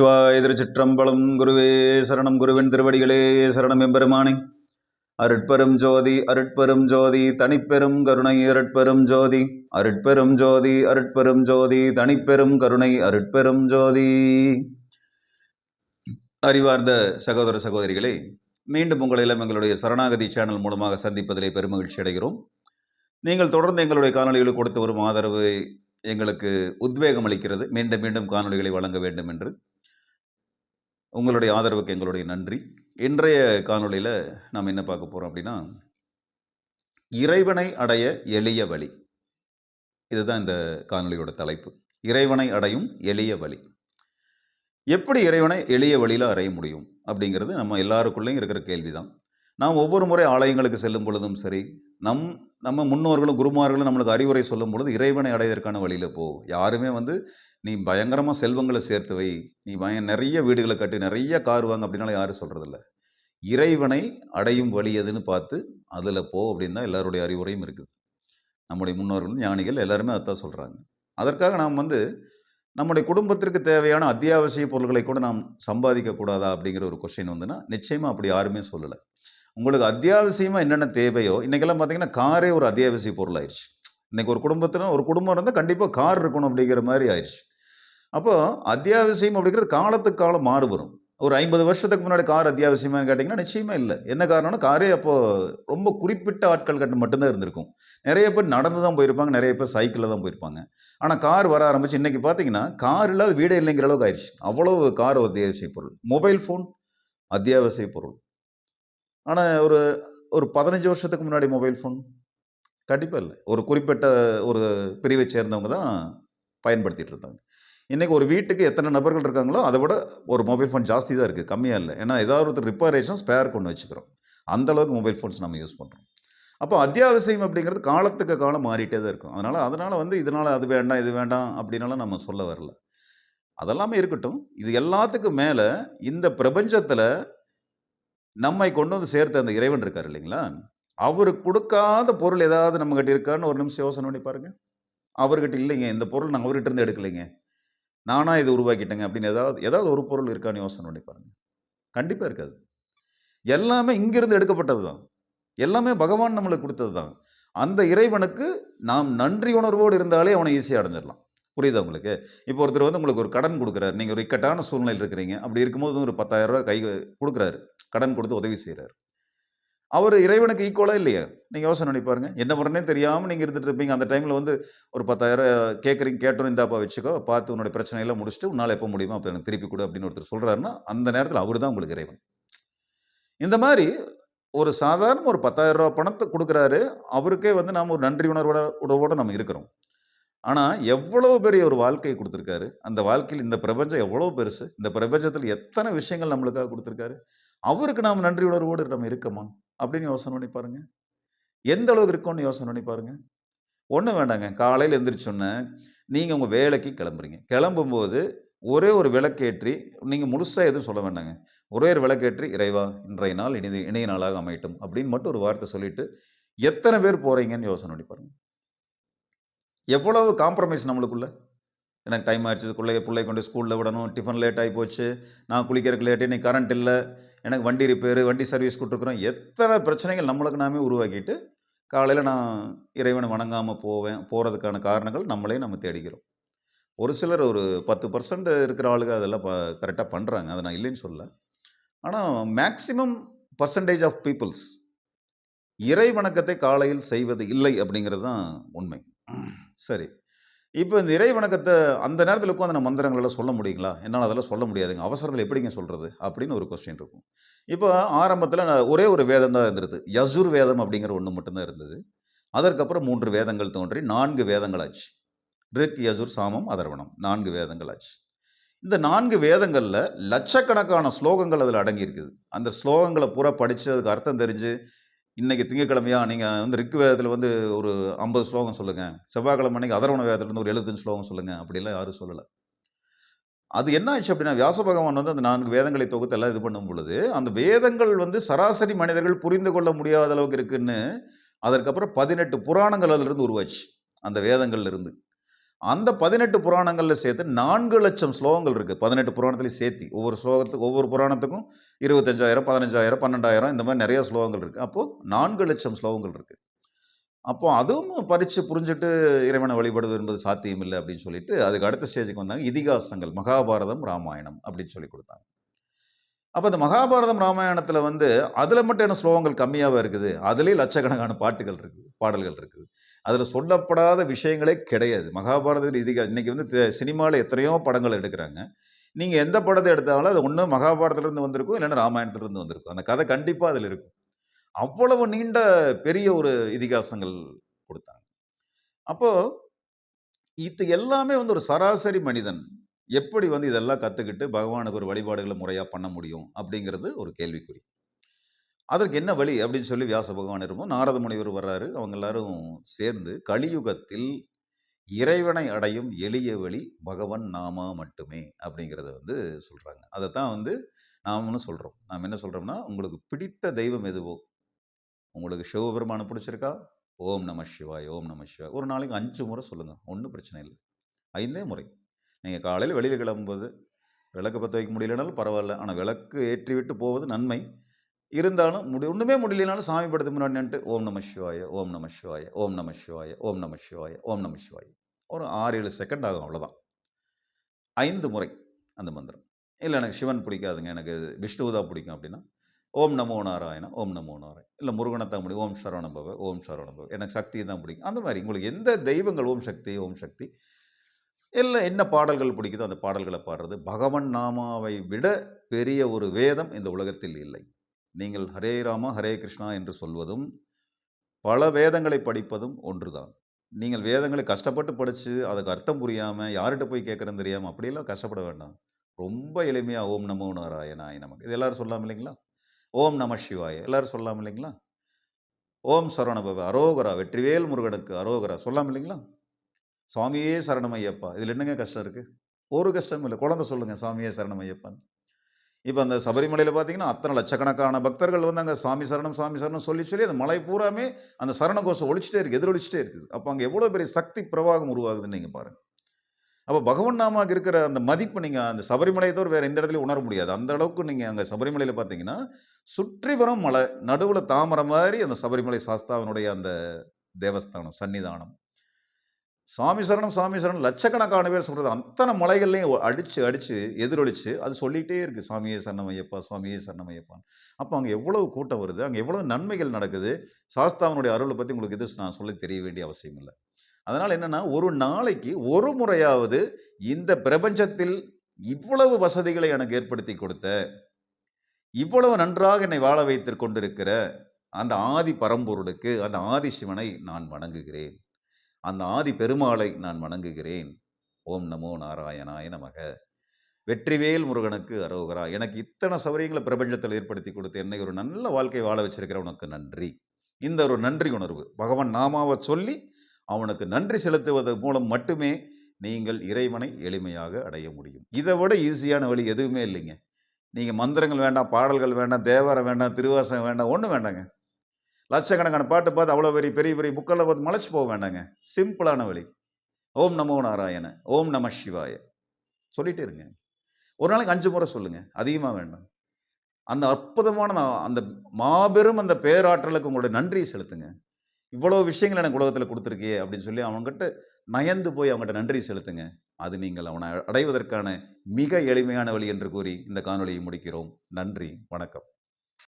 சிவாய திருச்சிற்றம்பலம் குருவே சரணம் குருவின் திருவடிகளே சரணம் எம்பெருமானி. அருட்பெரும் ஜோதி அருட்பெரும் ஜோதி தனிப்பெரும் கருணை அருட்பெரும் ஜோதி. அருட்பெரும் ஜோதி அருட்பெரும் ஜோதி தனிப்பெரும் கருணை அருட்பெரும் ஜோதி. அறிவார்ந்த சகோதர சகோதரிகளே மீண்டும் உங்களை எல்லாம் எங்களுடைய சரணாகதி சேனல் மூலமாக சந்திப்பதிலே பெருமகிழ்ச்சி அடைகிறோம். நீங்கள் தொடர்ந்து எங்களுடைய காணொளிகளுக்கு கொடுத்து வரும் ஆதரவு எங்களுக்கு உத்வேகம் அளிக்கிறது. மீண்டும் மீண்டும் காணொளிகளை வழங்க வேண்டும் என்று. உங்களுடைய ஆதரவுக்கு எங்களுடைய நன்றி. இன்றைய காணொளியில் நாம் என்ன பார்க்க போகிறோம் அப்படின்னா இறைவனை அடைய எளிய வழி. இதுதான் இந்த காணொளியோட தலைப்பு. இறைவனை அடையும் எளிய வழி. எப்படி இறைவனை எளிய வழியில் அடைய முடியும் அப்படிங்கிறது நம்ம எல்லாருக்குள்ளேயும் இருக்கிற கேள்விதான். நாம் ஒவ்வொரு முறை ஆலயங்களுக்கு செல்லும் பொழுதும் சரி நம் நம்ம முன்னோர்களும் குருமார்களும் நம்மளுக்கு அறிவுரை சொல்லும் பொழுது இறைவனை அடைவதற்கான வழியில் போ யாருமே வந்து நீ பயங்கரமாக செல்வங்களை சேர்த்து வை. நீ பய நிறைய வீடுகளை கட்டி நிறைய கார் வாங்க அப்படின்னாலும் யாரும் சொல்கிறதில்ல இறைவனை அடையும் வழி எதுன்னு பார்த்து அதில் போ அப்படின்னு தான் எல்லாருடைய அறிவுரையும் இருக்குது. நம்முடைய முன்னோர்களும் ஞானிகள் எல்லாருமே அதான் சொல்கிறாங்க அதற்காக நாம் வந்து நம்முடைய குடும்பத்திற்கு தேவையான அத்தியாவசிய பொருட்களை கூட நாம் சம்பாதிக்கக்கூடாதா அப்படிங்கிற ஒரு கொஷின் வந்துன்னா நிச்சயமாக அப்படி யாருமே சொல்லலை. உங்களுக்கு அத்தியாவசியமாக என்னென்ன தேவையோ இன்றைக்கெல்லாம் பார்த்தீங்கன்னா காரே ஒரு அத்தியாவசிய பொருள் ஆயிடுச்சு இன்றைக்கி ஒரு குடும்பத்தில் ஒரு குடும்பம் இருந்தால் கண்டிப்பாக கார் இருக்கணும் அப்படிங்கிற மாதிரி ஆயிடுச்சு அப்போது அத்தியாவசியம் அப்படிங்கிறது காலத்துக்கு காலம் மாறுபடும் ஒரு ஐம்பது வருஷத்துக்கு முன்னாடி கார் அத்தியாவசியமானு கேட்டிங்கன்னா நிச்சயமே இல்லை. என்ன காரணம்னா காரே அப்போது ரொம்ப குறிப்பிட்ட ஆட்கள் கட்டு மட்டும்தான் இருந்திருக்கும். நிறைய பேர் நடந்து தான் போயிருப்பாங்க நிறைய பேர் சைக்கிளில் தான் போயிருப்பாங்க. ஆனால் கார் வர ஆரம்பிச்சு இன்றைக்கி பார்த்தீங்கன்னா கார் இல்லாத வீடே இல்லைங்கிற அளவுக்கு ஆயிடுச்சு அவ்வளோ கார் ஒரு அத்தியாவசிய பொருள். மொபைல் ஃபோன் அத்தியாவசிய பொருள். ஆனால் ஒரு ஒரு பதினஞ்சு வருஷத்துக்கு முன்னாடி மொபைல் ஃபோன் கண்டிப்பாக இல்லை. ஒரு குறிப்பிட்ட ஒரு பிரிவை சேர்ந்தவங்க தான் பயன்படுத்திட்டு இருந்தாங்க. இன்றைக்கி ஒரு வீட்டுக்கு எத்தனை நபர்கள் இருக்காங்களோ அதை விட ஒரு மொபைல் ஃபோன் ஜாஸ்தி தான் இருக்குது கம்மியாக இல்லை. ஏன்னா ஏதாவது ஒருத்தர் ரிப்பேர் ஆயிடுச்சுன்னா ஸ்பேர் கொண்டு வச்சுக்கிறோம். அந்தளவுக்கு மொபைல் ஃபோன்ஸ் நம்ம யூஸ் பண்ணுறோம் அப்போ அத்தியாவசியம் அப்படிங்கிறது காலத்துக்கு காலம் மாறிட்டே தான் இருக்கும். அதனால் அதனால் வந்து இதனால் அது வேண்டாம் இது வேண்டாம் அப்படின்னாலும் நம்ம சொல்ல வரல. அதெல்லாமே இருக்கட்டும். இது எல்லாத்துக்கும் மேலே இந்த பிரபஞ்சத்தில் நம்மை கொண்டு வந்து சேர்த்த அந்த இறைவன் இருக்கார் இல்லைங்களா? அவருக்கு கொடுக்காத பொருள் ஏதாவது நம்மகிட்ட இருக்கான்னு ஒரு நிமிஷம் யோசனை பண்ணி பாருங்க. அவர்கிட்ட இல்லைங்க இந்த பொருள் நான் அவர்கிட்ட இருந்து எடுக்கலைங்க. நானா இதை உருவாக்கிட்டேங்க அப்படின்னு ஏதாவது ஏதாவது ஒரு பொருள் இருக்கான்னு யோசனை பண்ணி பாருங்க. கண்டிப்பாக இருக்காது. எல்லாமே இங்கிருந்து எடுக்கப்பட்டது தான். எல்லாமே பகவான் நம்மளுக்கு கொடுத்தது தான். அந்த இறைவனுக்கு நாம் நன்றி உணர்வோடு இருந்தாலே அவனை ஈஸியாக அடைஞ்சிடலாம். புரியுதா உங்களுக்கு? இப்போ ஒருத்தர் வந்து உங்களுக்கு ஒரு கடன் கொடுக்குறாரு. நீங்கள் ஒரு இக்கட்டான சூழ்நிலையில் இருக்கிறீங்க. அப்படி இருக்கும்போது ஒரு பத்தாயிரரூபா கை கொடுக்குறாரு. கடன் கொடுத்து உதவி செய்கிறாரு அவர் இறைவனுக்கு ஈக்குவலாக இல்லையா? நீங்கள் யோசனை பண்ணி என்ன பண்ணுறனே தெரியாமல் நீங்கள் இருந்துட்டு இருப்பீங்க. அந்த டைமில் வந்து ஒரு பத்தாயிரம் கேட்குறீங்க கேட்டோம் இந்தாப்பா வச்சுக்கோ. பார்த்து உன்னோட பிரச்சனையெல்லாம் முடிச்சுட்டு உன்னால் எப்போ முடியுமோ அப்போ எனக்கு திருப்பி கொடு அப்படின்னு ஒருத்தர் சொல்கிறாருன்னா அந்த நேரத்தில் அவர் தான் உங்களுக்கு இறைவன். இந்த மாதிரி ஒரு சாதாரண ஒரு பத்தாயிரம் ரூபா பணத்தை கொடுக்குறாரு. அவருக்கே வந்து நாம் ஒரு நன்றி உணர்வோட உணர்வோடு நம்ம இருக்கிறோம். ஆனால் எவ்வளோ பெரிய ஒரு வாழ்க்கையை கொடுத்துருக்காரு? அந்த வாழ்க்கையில் இந்த பிரபஞ்சம் எவ்வளோ பெருசு? இந்த பிரபஞ்சத்தில் எத்தனை விஷயங்கள் நம்மளுக்காக கொடுத்துருக்காரு? அவருக்கு நாம் நன்றி உணர்வோடு நம்ம இருக்கோமா? அப்படின்னு யோசனை பண்ணி பாருங்கள் எந்த அளவுக்கு இருக்கோம்னு யோசனை பண்ணி பாருங்கள் ஒன்றும் வேண்டாங்க. காலையில் எந்திரிச்சோன்னே நீங்கள் உங்கள் வேலைக்கு கிளம்புறீங்க. கிளம்பும்போது ஒரே ஒரு விளக்கேற்றி நீங்கள் முழுசாக எதுவும் சொல்ல வேண்டாங்க. ஒரே ஒரு விளக்கேற்றி இறைவா இன்றைய நாள் இனிது இணைய நாளாக அமையட்டும். அப்படின்னு மட்டும் ஒரு வார்த்தை சொல்லிவிட்டு எத்தனை பேர் போகிறீங்கன்னு யோசனை பண்ணி பாருங்கள் எவ்வளவு காம்ப்ரமைஸ் நம்மளுக்குள்ள? எனக்கு டைம் ஆயிடுச்சு பிள்ளைய பிள்ளை கொண்டு ஸ்கூலில் விடணும் டிஃபன் லேட் ஆகி போச்சு நான் குளிக்கிறதுக்கு லேட்டு இன்னைக்கு கரண்ட் இல்லை எனக்கு வண்டி ரிப்பேர் வண்டி சர்வீஸ் கொடுத்துருக்குறோம். எத்தனை பிரச்சனைகள் நம்மளுக்கு நாமே உருவாக்கிட்டு காலையில் நான் இறைவனை வணங்காமல் போவேன் போகிறதுக்கான காரணங்கள் நம்மளே நம்ம தேடிக்கிறோம். ஒரு சிலர் ஒரு பத்து பர்சன்ட் இருக்கிற ஆளுங்க அதெல்லாம் ப கரெக்டாக பண்ணுறாங்க அதை நான் இல்லைன்னு சொல்ல ஆனால் மேக்சிமம் பர்சன்டேஜ் ஆஃப் பீப்புள்ஸ் இறை வணக்கத்தை காலையில் செய்வது இல்லை அப்படிங்கிறது தான் உண்மை. சரி. இப்போ இந்த இறை வணக்கத்தை அந்த நேரத்தில் உட்காந்து அந்த மந்திரங்களெல்லாம் சொல்ல முடியுங்களா? என்னால் அதெல்லாம் சொல்ல முடியாதுங்க. அவசரத்தில் எப்படிங்க சொல்கிறது அப்படின்னு ஒரு கொஸ்டின் இருக்கும். இப்போ ஆரம்பத்தில் ஒரே ஒரு வேதம் தான் இருந்தது யசுர் வேதம் அப்படிங்கிற ஒன்று மட்டும்தான் இருந்தது. அதற்கப்புறம் மூன்று வேதங்கள் தோன்றி நான்கு வேதங்கள் ஆச்சு. ரிக் யசுர் சாமம் அதர்வணம் நான்கு வேதங்கள் ஆச்சு. இந்த நான்கு வேதங்களில் லட்சக்கணக்கான ஸ்லோகங்கள் அதில் அடங்கியிருக்குது. அந்த ஸ்லோகங்களை பூரா படித்து அதுக்கு அர்த்தம் தெரிஞ்சு இன்றைக்கி திங்கக்கிழமையா நீங்கள் வந்து ரிக்கு வேதத்தில் வந்து ஒரு ஐம்பது ஸ்லோகம் சொல்லுங்கள் செவ்வாய்க்கிழமை அன்றைக்கி அதரவண வேதத்துலேருந்து ஒரு எழுபத்தஞ்சு ஸ்லோகம் சொல்லுங்கள் அப்படிலாம் யாரும் சொல்லலை. அது என்ன ஆச்சு அப்படின்னா வியாச பகவான் வந்து அந்த நான்கு வேதங்களை தொகுத்து எல்லாம் இது பண்ணும் பொழுது அந்த வேதங்கள் வந்து சராசரி மனிதர்கள் புரிந்து கொள்ள முடியாத அளவுக்கு இருக்குன்னு அதற்கப்புறம் பதினெட்டு புராணங்கள் அதிலிருந்து உருவாச்சு. அந்த வேதங்கள்லேருந்து அந்த பதினெட்டு புராணங்களில் சேர்த்து நான்கு லட்சம் ஸ்லோகங்கள் இருக்குது பதினெட்டு புராணத்துலேயும் சேர்த்து. ஒவ்வொரு ஸ்லோகத்துக்கு ஒவ்வொரு புராணத்துக்கும் இருபத்தஞ்சாயிரம் பதினஞ்சாயிரம் பன்னெண்டாயிரம் இந்த மாதிரி நிறைய ஸ்லோகங்கள் இருக்குது அப்போது நான்கு லட்சம் ஸ்லோகங்கள் இருக்குது அப்போ அதுவும் பறித்து புரிஞ்சுட்டு இறைவனை வழிபடுவது என்பது சாத்தியம் இல்லை அப்படின்னு சொல்லிட்டு அதுக்கு அடுத்த ஸ்டேஜுக்கு வந்தாங்க. இதிகாசங்கள் மகாபாரதம் ராமாயணம் அப்படின்னு சொல்லி கொடுத்தாங்க. அப்போ இந்த மகாபாரதம் ராமாயணத்தில் வந்து அதில் மட்டும் என்ன ஸ்லோகங்கள் கம்மியாகவே இருக்குது? அதுலேயும் லட்சக்கணக்கான பாட்டுகள் இருக்குது பாடல்கள் இருக்குது. அதில் சொல்லப்படாத விஷயங்களே கிடையாது. மகாபாரதத்தில் இதிகா இன்றைக்கி வந்து சினிமாவில் எத்தனையோ படங்கள் எடுக்கிறாங்க. நீங்கள் எந்த படத்தை எடுத்தாலும் அது ஒன்று மகாபாரதத்துலேருந்து வந்திருக்கும் இல்லைன்னா ராமாயணத்துலேருந்து வந்திருக்கும். அந்த கதை கண்டிப்பாக அதில் இருக்கும். அவ்வளவு நீண்ட பெரிய ஒரு இதிகாசங்கள் கொடுத்தாங்க. அப்போது இது எல்லாமே வந்து ஒரு சராசரி மனிதன் எப்படி வந்து இதெல்லாம் கற்றுக்கிட்டு பகவானுக்கு ஒரு வழிபாடுகளை முறையாக பண்ண முடியும் அப்படிங்கிறது ஒரு கேள்விக்குறி. அதற்கு என்ன வழி அப்படின்னு சொல்லி வியாச பகவான் இருக்கும். நாரத முனிவர் வர்றாரு. அவங்க எல்லாரும் சேர்ந்து கலியுகத்தில் இறைவனை அடையும் எளிய வழி பகவன் நாமா மட்டுமே அப்படிங்கிறத வந்து சொல்கிறாங்க அதை தான் வந்து நாமன்னு சொல்கிறோம் நாம் என்ன சொல்கிறோம்னா உங்களுக்கு பிடித்த தெய்வம் எதுவோ உங்களுக்கு சிவபெருமானை பிடிச்சிருக்கா? ஓம் நம சிவாய் ஓம் நம சிவாய். ஒரு நாளைக்கு அஞ்சு முறை சொல்லுங்கள் ஒன்றும் பிரச்சனை இல்லை. ஐந்தே முறை. நீங்கள் காலையில் வெளியில் கிளம்பும்போது விளக்கு பற்ற வைக்க முடியலனாலும் பரவாயில்ல. ஆனால் விளக்கு ஏற்றி விட்டு போவது நன்மை. இருந்தாலும் முடி ஒன்றுமே முடியலனாலும் சாமி படத்துக்கு முன்னாடி ஓம் நம சிவாய ஓம் நம சிவாய ஓம் நம சிவாய ஓம் நம சிவாய ஓம் நம சிவாய. ஒரு ஆறு ஏழு செகண்ட் ஆகும் அவ்வளோதான் ஐந்து முறை அந்த மந்திரம். இல்லை எனக்கு சிவன் பிடிக்காதுங்க. எனக்கு விஷ்ணுவு தான் பிடிக்கும் அப்படின்னா ஓம் நமோ நாராயண ஓம் நமோ நாராயண. இல்லை முருகனை தான் பிடிக்கும். ஓம் சரவணபவ ஓம் சரவணபவ எனக்கு சக்தி தான் பிடிக்கும். அந்த மாதிரி உங்களுக்கு எந்த தெய்வங்கள் ஓம் சக்தி ஓம் சக்தி இல்லை என்ன பாடல்கள் பிடிக்குதோ அந்த பாடல்களை பாடுறது. பகவன் நாமாவை விட பெரிய ஒரு வேதம் இந்த உலகத்தில் இல்லை. நீங்கள் ஹரே ராமா ஹரே கிருஷ்ணா என்று சொல்வதும் பல வேதங்களை படிப்பதும் ஒன்றுதான். நீங்கள் வேதங்களை கஷ்டப்பட்டு படித்து அதுக்கு அர்த்தம் புரியாமல் யார்கிட்ட போய் கேட்குறேன்னு தெரியாமல் அப்படியெல்லாம் கஷ்டப்பட வேண்டாம். ரொம்ப எளிமையாக ஓம் நமோ நாராயணாய நமக்கு. இது எல்லோரும் சொல்லலாம் இல்லைங்களா? ஓம் நம சிவாய. எல்லோரும் சொல்லலாம் இல்லைங்களா? ஓம் சரவணபவ அரோகரா வெற்றிவேல் முருகனுக்கு அரோகரா. சொல்லலாம் இல்லைங்களா? சுவாமியே சரணம் ஐயப்பா. இதில் என்னங்க கஷ்டம் இருக்குது ஒரு கஷ்டமும் இல்லை. குழந்தை சொல்லுங்கள் சுவாமியே சரணம் ஐயப்பான்னு இப்போ அந்த சபரிமலையில் பார்த்தீங்கன்னா அத்தனை லட்சக்கணக்கான பக்தர்கள் வந்து அங்கே சுவாமி சரணம் சுவாமி சரணம் சொல்லி சொல்லி அந்த மலை பூராமே அந்த சரண கோஷம் ஒழிச்சிட்டே இருக்குது எதிரொலிச்சிட்டே இருக்குது. அப்போ அங்கே எவ்வளோ பெரிய சக்தி பிரவாகம் உருவாகுதுன்னு நீங்கள் பாருங்கள் அப்போ பகவன் நாமாக்கு இருக்கிற அந்த மதிப்பு நீங்கள் அந்த சபரிமலையை தவிர வேறு எந்த இடத்துலையும் உணர முடியாது. அந்த அளவுக்கு நீங்கள் அங்கே சபரிமலையில் பார்த்தீங்கன்னா சுற்றிவரம் மலை நடுவில் தாமரை மாதிரி அந்த சபரிமலை சாஸ்தாவனுடைய அந்த தேவஸ்தானம் சன்னிதானம் சாமி சரணம் சாமி சரணம். லட்சக்கணக்கான பேர் சொல்கிறது அத்தனை மலைகள்லையும் அடித்து அடித்து எதிரொலித்து அது சொல்லிகிட்டே இருக்குது சுவாமியே சரணம் ஐயப்பா சுவாமியே சரணம் ஐயப்பான்னு. அப்போ அங்கே எவ்வளவு கூட்டம் வருது? அங்கே எவ்வளோ நன்மைகள் நடக்குது? சாஸ்தாவனுடைய அருளை பற்றி உங்களுக்கு இது நான் சொல்ல தெரிய வேண்டிய அவசியம் இல்லை. அதனால் என்னென்னா ஒரு நாளைக்கு ஒரு முறையாவது இந்த பிரபஞ்சத்தில் இவ்வளவு வசதிகளை எனக்கு ஏற்படுத்தி கொடுத்த இவ்வளவு நன்றாக என்னை வாழ வைத்து கொண்டிருக்கிற அந்த ஆதி பரம்பொருளுக்கு அந்த ஆதி சிவனை நான் வணங்குகிறேன். அந்த ஆதி பெருமாளை நான் வணங்குகிறேன். ஓம் நமோ நாராயணாய நமக. வெற்றிவேல் முருகனுக்கு அரோகரா. எனக்கு இத்தனை சௌரியங்களை பிரபஞ்சத்தில் ஏற்படுத்தி கொடுத்து என்னை ஒரு நல்ல வாழ்க்கை வாழ வச்சிருக்கிற உனக்கு நன்றி. இந்த ஒரு நன்றி உணர்வு. பகவான் நாமாவை சொல்லி அவனுக்கு நன்றி செலுத்துவது மூலம் மட்டுமே நீங்கள் இறைவனை எளிமையாக அடைய முடியும். இதை விட ஈஸியான வழி எதுவுமே இல்லைங்க. நீங்கள் மந்திரங்கள் வேண்டாம் பாடல்கள் வேண்டாம் தேவாரம் வேண்டாம் திருவாசகம் வேண்டாம் ஒன்றும் வேண்டாங்க. லட்சக்கணக்கான பாட்டு பார்த்து அவ்வளோ பெரிய பெரிய பெரிய புக்கெல்லாம் பார்த்து மலைச்சு போக வேண்டாங்க. சிம்பிளான வழி. ஓம் நமோ நாராயண ஓம் நம சிவாய. சொல்லிட்டே இருங்க. ஒரு நாளைக்கு அஞ்சு முறை சொல்லுங்கள் அதிகமாக வேண்டாம். அந்த அற்புதமான அந்த மாபெரும் அந்த பேராற்றலுக்கு உங்களுடைய நன்றியை செலுத்துங்க. இவ்வளோ விஷயங்கள் எனக்கு உலகத்தில் கொடுத்துருக்கியே அப்படின்னு சொல்லி அவங்ககிட்ட நயந்து போய் அவங்ககிட்ட நன்றி செலுத்துங்க. அது நீங்கள் அவனை அடைவதற்கான மிக எளிமையான வழி என்று கூறி இந்த காணொலியை முடிக்கிறோம். நன்றி வணக்கம்.